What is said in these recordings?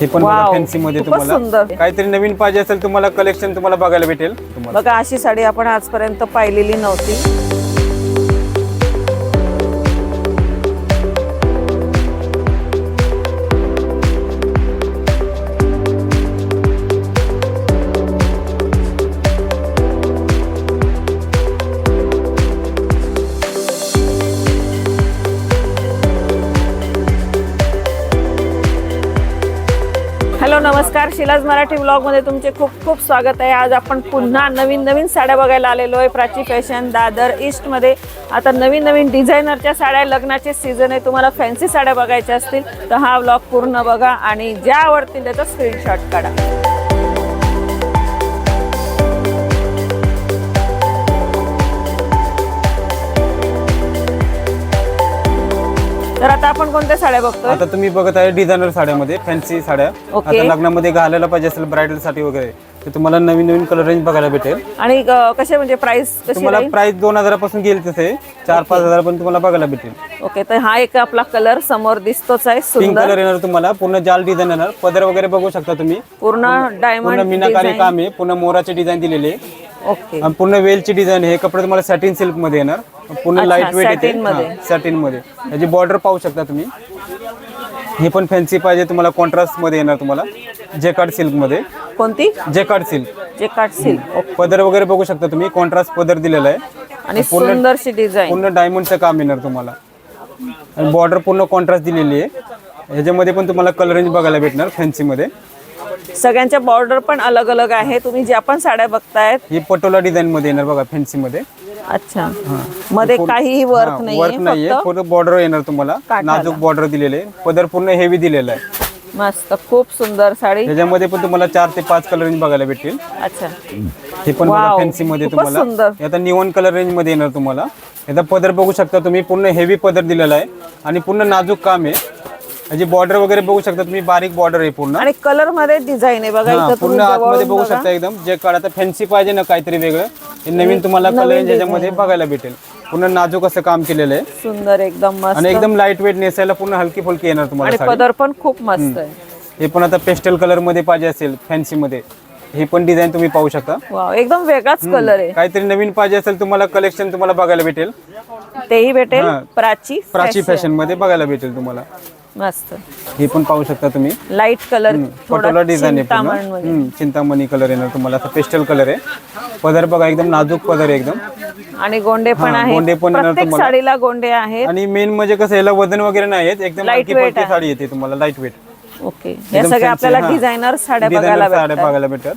हे पण Wow. Fancy मध्ये खूपच तुम्हाला सुंदर. काहीतरी नवीन पाहिजे असेल तुम्हाला कलेक्शन तुम्हाला बघायला भेटेल तुम्हाला बघा अशी साडी आपण आजपर्यंत पाहिलेली नव्हती हॅलो नमस्कार. शिलाज मराठी ब्लॉगमध्ये तुमचे खूप खूप स्वागत आहे. आज आपण पुन्हा नवीन नवीन साड्या बघायला आलेलो आहे. प्राची फॅशन दादर ईस्टमध्ये. आता नवीन नवीन डिझायनरच्या साड्या लग्नाचे सीझन आहे. तुम्हाला फॅन्सी साड्या बघायच्या असतील तर हा ब्लॉग पूर्ण बघा आणि ज्या आवडतील त्याचा स्क्रीनशॉट काढा. तर आता आपण कोणत्या साड्या बघतोय? आता तुम्ही बघत आहे डिझायनर साड्यामध्ये फॅन्सी साड्या. आता लग्नामध्ये घालायला पाहिजे असेल ब्रायडलसाठी वगैरे तर तुम्हाला नवीन नवीन कलर रेंज बघायला भेटेल. आणि अं, कसे म्हणजे प्राइस कशी तुम्हाला राहील? प्राइस दोन हजारापासून गेल तसे चार पाच हजार पण तुम्हाला बघायला भेटेल. ओके तर हा एक आपला कलर समोर दिसतोच आहे पिंक सुंदर. कलर येणार तुम्हाला पूर्ण जाल डिझाईन येणार. पदर वगैरे बघू शकता तुम्ही. पूर्ण पूर्ण डायमंड मीनाकारी काम आहे पूर्ण मोराचे डिझाईन दिलेले. आहे. ओके आणि पूर्ण वेलची डिझाईन हे कपडे तुम्हाला सॅटिन सिल्कमध्ये येणार. पूर्ण लाइट वेट. येते. सॅटिनमध्ये. याची बॉर्डर पाहू शकता तुम्ही. हे पण फॅन्सी पाहिजे. तुम्हाला कॉन्ट्रास्टमध्ये येणार तुम्हाला. जेकार्ड सिल्कमध्ये. कोणती? जेकार्ड सिल्क जे काटशील ओके पदर वगैरे बघू शकता तुम्ही. कॉन्ट्रास्ट पदर दिलेला आहे. आणि सुंदरशी डिझाईन पूर्ण डायमंडचं काम येणार तुम्हाला. आणि बॉर्डर पूर्ण कॉन्ट्रास्ट दिलेली आहे. ह्याच्यामध्ये पण तुम्हाला कलर रेंज बघायला भेटणार फॅन्सी मध्ये. सगळ्यांच्या बॉर्डर पण अलग अलग आहे तुम्ही ज्या पण साड्या बघतायत. ही पटोला डिझाईन मध्ये येणार बघा फॅन्सी मध्ये. अच्छा. मध्ये काहीही वर्क वर्क नाहीये पूर्ण बॉर्डर येणार तुम्हाला. नाजूक बॉर्डर दिलेले. पदर पूर्ण हेवी दिलेला आहे. मस्त. खूप सुंदर साडी. ह्याच्यामध्ये पण तुम्हाला चार ते पाच कलर रेंज बघायला भेटेल अच्छा. हे पण. फॅन्सी मध्ये. तुम्हाला. आता निवॉन कलर रेंजमध्ये येणार तुम्हाला. याचा पदर बघू शकता तुम्ही. पूर्ण हेवी पदर दिलेला आहे. आणि पूर्ण नाजूक काम आहे. याची बॉर्डर वगैरे बघू शकता तुम्ही बारीक बॉर्डर आहे पूर्ण. आणि कलरमध्ये डिझाईन आहे बघा हा, इथं तुम्ही पूर्ण आतमध्ये जवळून बघू बघा. शकता एकदम. जे काढ आता फॅन्सी पाहिजे ना काहीतरी वेगळं. हे नवीन तुम्हाला कलर याच्यामध्ये बघायला भेटेल. पूर्ण नाजूक असं काम केलेलं आहे. सुंदर एकदम मस्त. आणि एकदम लाइट वेट नेसायला पूर्ण हलकी फुलकी येणार तुम्हाला आणि साडी. पदर पण खूप मस्त आहे. हे पण आता पेस्टल कलरमध्ये पाहिजे असेल फॅन्सी मध्ये. हे पण डिझाईन तुम्ही पाहू शकता. एकदम वेगळाच कलर आहे. काहीतरी नवीन पाहिजे असेल तुम्हाला कलेक्शन तुम्हाला बघायला भेटेल. तेही भेटेल. प्राची प्राची. फॅशनमध्ये बघायला भेटेल तुम्हाला. मस्त. हे पण पाहू शकता तुम्ही. लाइट कलर पटोला डिझाईन आहे पूर्ण. चिंतामणमध्ये. हम्म, चिंतामणी कलर येणार तुम्हाला. असं पेस्टल कलर आहे. पदर बघा एकदम नाजूक पदर आहे एकदम. आणि गोंडे पण हा, आहेत. गोंडे पण येणार प्रत्येक तुम्हाला. साडीला गोंडे आहेत. आणि मेन म्हणजे कसं याला वजन वगैरे नाही एकदम हलकी weight फुलकी आहे. साडी येते तुम्हाला लाइट वेट ओके हे सगळे आपल्याला डिझायनर साड्या बघायला साड्या भेटतात. बघायला भेटतात.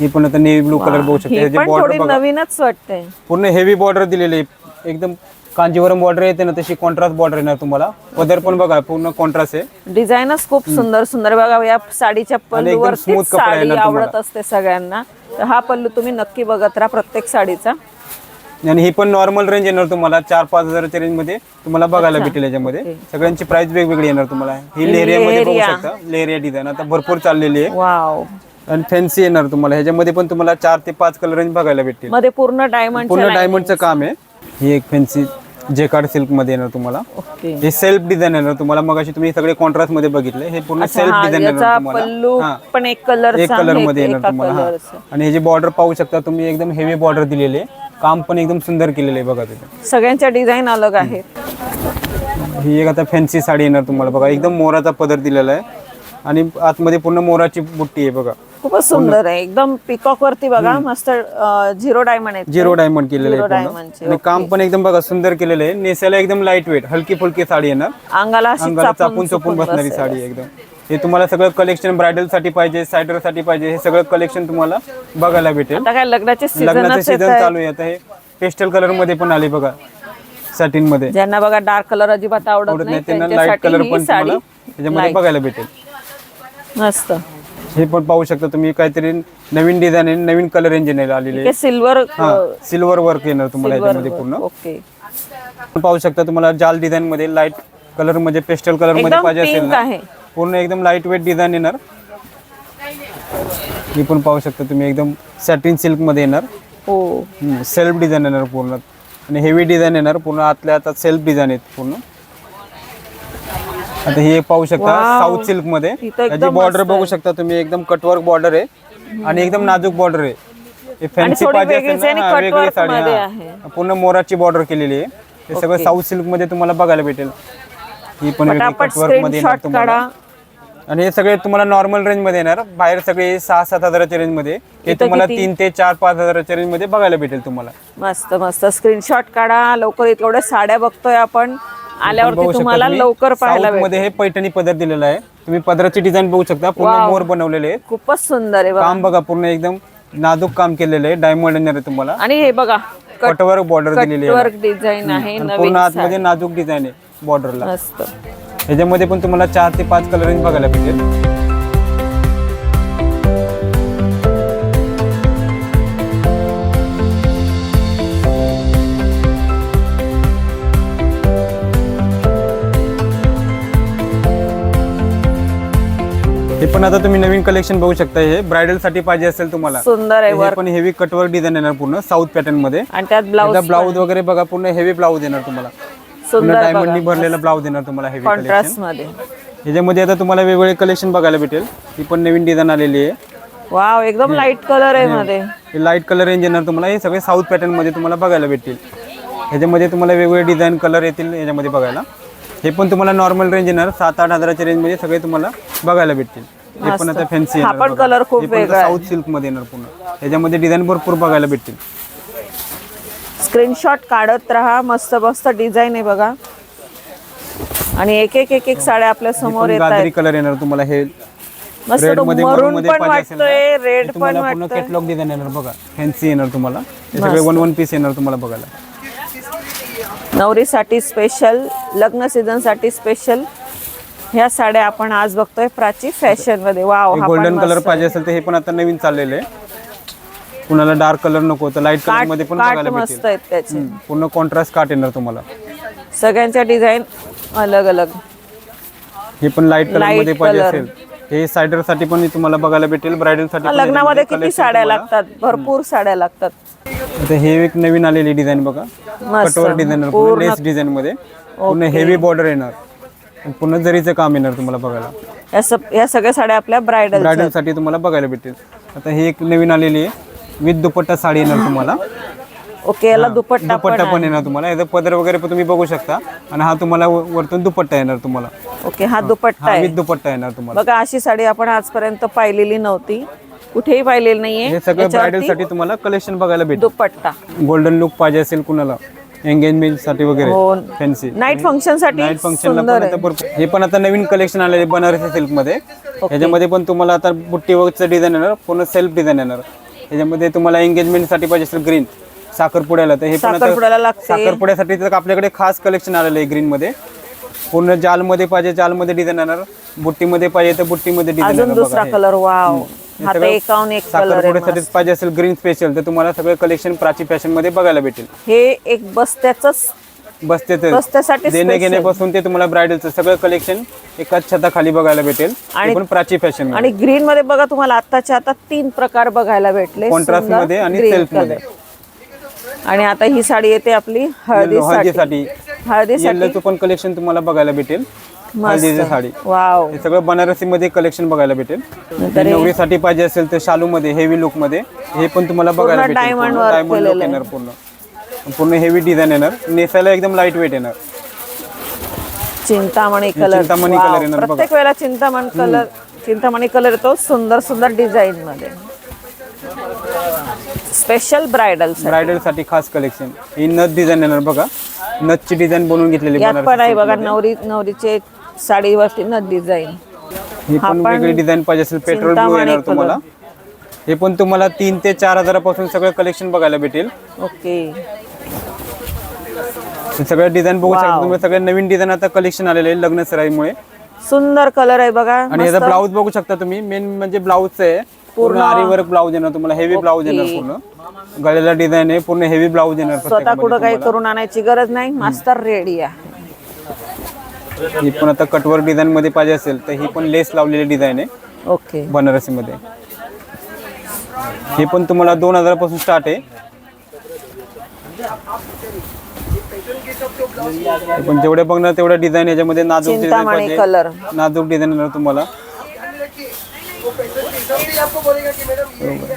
ही पण आता नेव्ही ब्लू कलर बघू शकता. ही ह्याची पण बॉर्डर थोडी बघा. नवीनच वाटते पूर्ण हेवी बॉर्डर दिलेली आहे. एकदम कांजीवरम बॉर्डर येते ना तशी कॉन्ट्रास्ट बॉर्डर येणार तुम्हाला. पदर पण बघा पूर्ण कॉन्ट्रास्ट आहे. डिझाईनच खूप सुंदर सुंदर. बघा या साडीच्या पल्लूवर smooth कपडा साडी येणार आवडत. असते सगळ्यांना. तर हा पल्लू तुम्ही नक्की बघत राहा प्रत्येक साडीचा. आणि ही पण नॉर्मल रेंज येणार तुम्हाला चार पाच हजाराच्या रेंजमध्ये तुम्हाला बघायला भेटेल याच्यामध्ये. सगळ्यांची प्राइस वेगवेगळी येणार तुम्हाला. ही लेरिया मध्ये बघू. शकता. लेरिया डिझाईन आता भरपूर चाललेली आहे. वाव आणि फॅन्सी येणार तुम्हाला. ह्याच्यामध्ये पण तुम्हाला चार ते पाच कलर रेंज बघायला भेटेल मध्ये पूर्ण डायमंड पूर्ण डायमंडचं काम आहे. ही एक फॅन्सी जेकार्ड सिल्कमध्ये येणार तुम्हाला. ओके. हे सेल्फ डिझाईन येणार तुम्हाला. मग अशी तुम्ही सगळे कॉन्ट्रास्टमध्ये बघितले. हे पूर्ण सेल्फ डिझाईन याचा येणार तुम्हाला. पल्लू हा. पण एक कलर एक कलरमध्ये येणार तुम्हाला हा. आणि हे जे बॉर्डर पाहू शकता तुम्ही एकदम हेवी बॉर्डर दिलेले. आहे. काम पण एकदम सुंदर केलेलं आहे बघा तिथे. सगळ्यांच्या डिझाईन अलग आहेत. ही एक आता फॅन्सी साडी येणार तुम्हाला. बघा एकदम मोराचा पदर दिलेला आहे. आणि आतमध्ये पूर्ण मोराची बुट्टी आहे बघा. खूपच सुंदर आहे. एकदम पिकॉक वरती बघा मस्त झिरो डायमंड आहे झिरो डायमंड केलेलं आहे. आणि काम पण एकदम बघा सुंदर केलेलं आहे. नेसायला एकदम लाइट वेट हलकी फुलकी साडी येणार अंगाला अंगाला चापून चापून बसणारी. साडी एकदम. हे तुम्हाला सगळं कलेक्शन ब्रायडलसाठी पाहिजे सायडरसाठी पाहिजे हे सगळं कलेक्शन तुम्हाला बघायला भेटेल. काय लग्नाचे लग्नाचं सीझन चालू आहे. आता हे पेस्टल कलरमध्ये पण आले बघा सॅटिनमध्ये. ज्यांना बघा डार्क कलर अजिबात आवडत नाही त्यांना लाइट कलर ही पण तुम्हाला त्याच्यामध्ये बघायला भेटेल. मस्त. हे पण पाहू शकता तुम्ही काहीतरी नवीन डिझाईन आहे नवीन कलर इंजिन आलेले. हे सिल्वर हा सिल्वर वर्क येणार तुम्हाला याच्यामध्ये पूर्ण. ओके पाहू शकता तुम्हाला जाल डिझाईन मध्ये लाइट कलरमध्ये पेस्टल कलरमध्ये पाहिजे असेल ना पूर्ण एकदम लाइट वेट डिझाईन येणार. ही पण पाहू शकता तुम्ही एकदम सॅटिन सिल्कमध्ये येणार. हो. सेल्फ डिझाईन येणार पूर्ण. आणि हेवी डिझाईन येणार पूर्ण आतल्या आता सेल्फ डिझाईन आहेत पूर्ण. आता हे पाहू शकता. साऊथ सिल्कमध्ये. तर याची एकदम बॉर्डर बघू शकता तुम्ही. एकदम कटवर्क बॉर्डर आहे. आणि एकदम नाजूक बॉर्डर आहे. हे फॅन्सी पाहिजे वेगळी साडी हा. पूर्ण मोराची बॉर्डर केलेली आहे. हे सगळं साऊथ सिल्कमध्ये तुम्हाला बघायला भेटेल. ही पण कटवर्कमध्ये तुम्हाला. आणि हे सगळे तुम्हाला नॉर्मल रेंजमध्ये येणार. बाहेर सगळे सहा सात हजाराच्या रेंजमध्ये. हे तुम्हाला? तीन ते चार पाच हजाराच्या रेंजमध्ये बघायला भेटेल तुम्हाला. मस्त मस्त. स्क्रीनशॉट काढा. लवकर एवढ्या साड्या बघतोय आपण. आल्यावरती तुम्हाला तुम्ही. लवकर पाहायला भेटेल. मध्ये हे पैठणी पदर दिलेला आहे. तुम्ही पदराची डिझाईन बघू शकता. पूर्ण. मोर बनवलेले आहेत. खूपच सुंदर आहे बघा. काम बघा पूर्ण एकदम नाजूक काम केलेलं आहे. डायमंड येणार आहे तुम्हाला. आणि हे बघा कटवर बॉर्डर दिलेली आहे कटवर्क डिझाईन आहे आणि पूर्ण आतमध्ये नाजूक डिझाईन आहे बॉर्डरला मस्त. ह्याच्यामध्ये पण तुम्हाला चार ते पाच कलर बघायला भेटेल. पण आता तुम्ही नवीन कलेक्शन बघू शकता. हे ब्रायडलसाठी पाहिजे असेल तुम्हाला. सुंदर आहे हे वर्क पण हेवी कटवर डिझाईन येणार पूर्ण साऊथ पॅटर्नमध्ये. आणि त्यात ब्लाऊज ब्लाऊज वगैरे बघा पूर्ण हेवी ब्लाऊज येणार तुम्हाला. पूर्ण सुंदर डायमंडनी भरलेला ब्लाऊज येणार तुम्हाला हेवी कलेक्शन कॉन्ट्रास्टमध्ये ह्याच्यामध्ये आता तुम्हाला वेगवेगळे कलेक्शन बघायला भेटेल. ही पण नवीन डिझाईन आलेली आहे. वाव एकदम लाइट कलर आहे मध्ये. हे लाइट कलर रेंज येणार तुम्हाला. हे सगळे साऊथ पॅटर्नमध्ये तुम्हाला बघायला भेटतील. ह्याच्यामध्ये तुम्हाला वेगवेगळे डिझाईन कलर येतील ह्याच्यामध्ये बघायला. हे पण तुम्हाला नॉर्मल रेंज येणार. सात आठ हजाराच्या रेंजमध्ये सगळे तुम्हाला बघायला भेटतील. हे पण आता फॅन्सी हा पण color खूप वेगळा आहे. साऊथ सिल्कमध्ये येणार पूर्ण. ह्याच्यामध्ये डिझाईन भरपूर बघायला भेटतील. स्क्रीनशॉट काढत राहा. मस्त मस्त डिझाईन आहे बघा. आणि एक एक एक एक साड्या आपल्यासमोर येत आहेत. कलर येणार तुम्हाला हे मस्त रेडमध्ये मरून maroon पण पाहिजे असेल ना, वाटतोय हे रेड पण तुम्हाला पूर्ण वाटतोय. कॅटलॉग डिझाईन येणार बघा. फॅन्सी येणार तुम्हाला. हे सगळे वन वन पीस येणार तुम्हाला बघायला. नवरीसाठी स्पेशल लग्न सीझनसाठी स्पेशल ह्या साड्या आपण आज बघतोय प्राची फॅशनमध्ये. वाव हा पण गोल्डन कलर मस्त. पाहिजे असेल तर हे पण आता नवीन चाललेलं आहे. कुणाला डार्क कलर नको तर लाइट कलरमध्ये पण काट बघायला मस्त भेटेल आहेत त्याचे. हम्म, पूर्ण कॉन्ट्रास्ट काट येणार तुम्हाला. सगळ्यांच्या डिझाईन अलग अलग. हे पण लाइट कलर Light मध्ये पाहिजे color. असेल. हे सायडरसाठी पण तुम्हाला बघायला भेटेल ब्रायडलसाठी पण लग्नामध्ये याच्यामध्ये किती collection साड्या तुम्हाला- लागतात? भरपूर साड्या लागतात. आता हे एक नवीन आलेली डिझाईन बघा. मस्त. कटोर डिझाईन पूर्ण लेस डिझाईन मध्ये. पूर्ण हेवी बॉर्डर येणार. पूर्ण जरीचं काम येणार तुम्हाला बघायला. या सब- या सगळ्या साड्या आपल्या ब्रायडल ब्रायडलसाठी तुम्हाला बघायला भेटेल आता ही एक नवीन आलेली आहे. विथ दुपट्टा साडी येणार तुम्हाला. ओके याला दुपट्टा दुपट्टा पण येणार तुम्हाला. याचा पदर वगैरे पण तुम्ही बघू शकता. आणि हा तुम्हाला व- वरतून दुपट्टा येणार तुम्हाला. ओके हा दुपट्टा हा आहे. विथ दुपट्टा येणार तुम्हाला. बघा अशी साडी आपण आजपर्यंत पाहिलेली नव्हती. कुठेही पाहिलेली नाहीये. हे सगळं याच्यावरती ब्रायडलसाठी तुम्हाला कलेक्शन बघायला भेटेल. दुपट्टा. गोल्डन लुक पाहिजे असेल कुणाला. एंगेजमेंटसाठी वगैरे हो. फॅन्सी नाईट फंक्शनसाठी नाईट फंक्शनला पण आता भरपूर हे पण आता नवीन कलेक्शन आलेले बनारसी सिल्कमध्ये ह्याच्यामध्ये पण तुम्हाला आता बुट्टी वगैरे डिझाईन येणार पूर्ण सेल्फ डिझाईन येणार. ह्याच्यामध्ये तुम्हाला एंगेजमेंटसाठी पाहिजे असेल ग्रीन साखरपुड्याला तर हे पण आता साखरपुड्याला लागते. साखरपुड्यासाठी तर आपल्याकडे खास कलेक्शन आलेलं आहे ग्रीन मध्ये. पूर्ण जाल मध्ये पाहिजे जाल मध्ये डिझाईन येणार. बुट्टीमध्ये पाहिजे तर बुट्टीमध्ये डिझाईन अजून दुसरा कलर वाव हा तर एकाहून एक कलर आहे साखरपुड्यासाठी पाहिजे असेल ग्रीन स्पेशल तर तुम्हाला सगळं कलेक्शन प्राची फॅशनमध्ये बघायला भेटेल. हे एक बस्त्याच. बसते बस्त्यासाठी देणे घेण्यापासून ते तुम्हाला ब्रायडलचं सगळं कलेक्शन एकाच छताखाली बघायला भेटेल. आणि- ते पण प्राची फॅशन आणि ग्रीन मध्ये बघा तुम्हाला आताच्या आता तीन प्रकार बघायला भेटले. कॉन्ट्रास्ट सुंदरमध्ये आणि green सेल्फमध्ये. color. आणि आता ही साडी येते आपली हळदीसाठी. हळदीसाठी. हळदीसाठी. येल्लोचं पण कलेक्शन तुम्हाला बघायला भेटेल. हळदीची साडी. वाव. हे सगळं बनारसी मध्ये कलेक्शन बघायला भेटेल. नवरीसाठी पाहिजे असेल तर शालू मध्ये हेवी लुकमध्ये हे पण तुम्हाला बघायला भेटेल. diamond पूर्ण work डायमंड केलेलं येणार पूर्ण. पूर्ण हेवी डिझाईन येणार. नेसायला एकदम लाइट वेट येणार. Chintamani colour Chintamani wow. color येणार बघा. प्रत्येक वेळेला चिंतामणी कलर चिंतामणी कलर येतो सुंदर सुंदर डिझाईन मध्ये. स्पेशल ब्रायडल ब्रायडलसाठी खास कलेक्शन ही नथ डिझाईन येणार बघा. नथची डिझाईन बनवून घेतलेली यात पण आहे बघा. नवरी नवरीचे साडीवरती न डिझाईन ही पण वेगळी डिझाईन पाहिजे असेल पेट्रोल ब्लू चिंतामणी येणार तुम्हाला. हे पण तुम्हाला तीन ते चार हजारापासून सगळं कलेक्शन बघायला भेटेल. ओके. हे सगळं डिझाईन बघू शकता तुम्ही. सगळं नवीन डिझाईन आता कलेक्शन आलेले आहे लग्न सराईमुळे. सुंदर कलर आहे बघा. आणि याचा ब्लाऊज बघू शकता तुम्ही. मेन म्हणजे ब्लाऊज आहे. पूर्ण आरी वर्क ब्लाऊज येणार तुम्हाला. हेवी ब्लाऊज येणार पूर्ण. गळ्याला डिझाईन आहे. पूर्ण हेवी ब्लाऊज येणार स्वतः कुठं काही. करून आणायची गरज नाही. मास्तर रेडी आहे. ही पण आता कटवर डिझाईन मध्ये पाहिजे असेल तर ही पण लेस लावलेली डिझाईन आहे. ओके. बनारसी मध्ये हे पण तुम्हाला दोन हजारापासून स्टार्ट आहे. हे पण जेवढे बघणार तेवढ्या डिझाईन याच्यामध्ये नाजूक डिझाईन चिंतामणी पाहिजे. कलर नाजूक डिझाईन येणार तुम्हाला. बरोबर.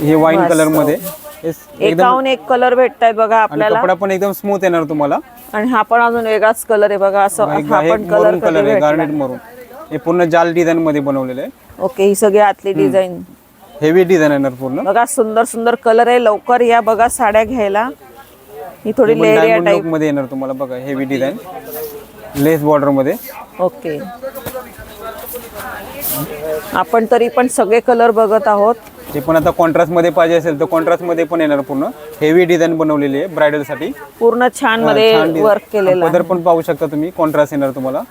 हे वाईन कलरमध्ये. एकाहून एक कलर भेटतायत बघा आपल्याला. कपडा पण एकदम स्मूथ येणार तुम्हाला. आणि हा पण अजून वेगळाच कलर आहे बघा असं हा पण कलर कलर आहे गार्नेट मरून. हे पूर्ण जाल डिझाईन मध्ये बनवलेलं आहे. ओके ही सगळी आतली डिझाईन हेवी डिझाईन येणार पूर्ण. बघा सुंदर सुंदर कलर आहे. लवकर या बघा साड्या घ्यायला. ही थोडी लेरिया लुकमध्ये येणार तुम्हाला बघा हेवी डिझाईन लेस बॉर्डरमध्ये. ओके आपण तरी पण सगळे कलर बघत आहोत. हे पण आता कॉन्ट्रास्टमध्ये पाहिजे असेल तर कॉन्ट्रास्टमध्ये पण येणार पूर्ण. हेवी डिझाईन बनवलेली आहे ब्रायडलसाठी पूर्ण छानमध्ये. वर्क केलेलं पदर पण पाहू शकता तुम्ही कॉन्ट्रास्ट येणार तुम्हाला.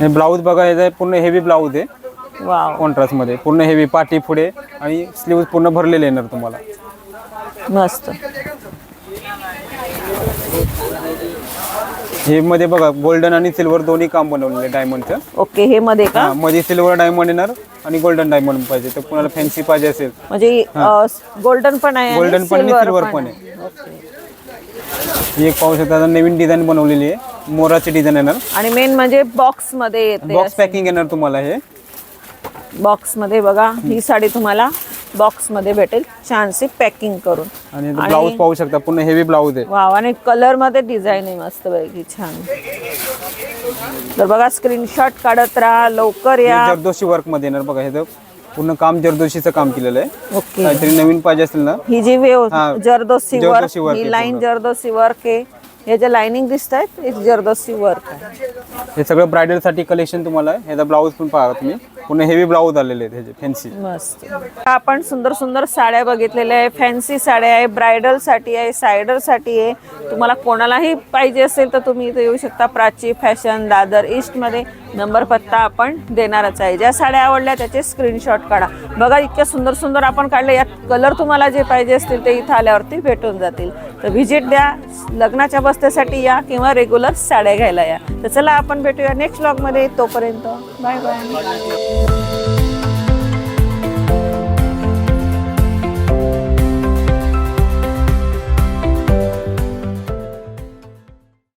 हे ब्लाऊज बघा याचा पूर्ण हेवी ब्लाऊज आहे. वाव कॉन्ट्रास्टमध्ये पूर्ण हेवी पाठी पुढे आणि स्लीव्ह पूर्ण भरलेले येणार तुम्हाला. मस्त. हे मध्ये बघा गोल्डन आणि सिल्वर दोन्ही काम बनवलेले डायमंडचं ओके हे मध्ये का? हा मध्ये सिल्वर डायमंड येणार. आणि गोल्डन डायमंड पाहिजे. तर कुणाला फॅन्सी पाहिजे असेल. म्हणजे गोल्डन पण आहे गोल्डन पण आणि सिल्वर पण आहे. ही एक पाहू शकता आता नवीन डिझाईन बनवलेली आहे. मोराची डिझाईन येणार आणि मेन म्हणजे बॉक्समध्ये येते बॉक्स पॅकिंग येणार तुम्हाला हे. बॉक्समध्ये बघा ही साडी तुम्हाला. बॉक्समध्ये भेटेल छानशी पॅकिंग करून. आणि ब्लाऊज पाहू शकता पूर्ण हेवी ब्लाऊज आहे. वाव आणि कलरमध्ये डिझाईन आहे मस्त पैकी छान. तर बघा स्क्रीनशॉट काढत राहा लवकर या. जरदोशी वर्कमध्ये येणार बघा हे तर पूर्ण काम जरदोशीचं काम केलेलं आहे. ओके. काहीतरी नवीन पाहिजे असेल ना? ही जी वेव हा, जरदोसी जरदोसी वर्क ही आहे लाईन पूर्ण. जरदोसी वर्क आहे. हे जे लाइनिंग दिसत आहेत हे जरदोसी वर्क आहे. हे सगळं ब्रायडलसाठी कलेक्शन तुम्हाला आहे. ह्याचा ब्लाऊज पण पहा तुम्ही. पुन्हा हेवी ब्लाऊज आलेले आहेत ह्याचे फॅन्सी मस्त. आपण सुंदर सुंदर साड्या बघितलेल्या आहे फॅन्सी साड्या आहे ब्रायडलसाठी आहे सायडरसाठी आहे. तुम्हाला कोणालाही पाहिजे असेल तर तुम्ही इथे येऊ शकता. प्राची फॅशन दादर ईस्टमध्ये नंबर पत्ता आपण देणारच आहे. ज्या साड्या आवडल्या त्याचे स्क्रीनशॉट काढा. बघा इतक्या सुंदर सुंदर आपण काढले. यात कलर तुम्हाला जे पाहिजे असतील ते इथं आल्यावरती भेटून जातील. तर व्हिजिट द्या लग्नाच्या बस्त्यासाठी या किंवा रेग्युलर साड्या घ्यायला या. तर चला आपण भेटूया नेक्स्ट ब्लॉगमध्ये तोपर्यंत बाय बाय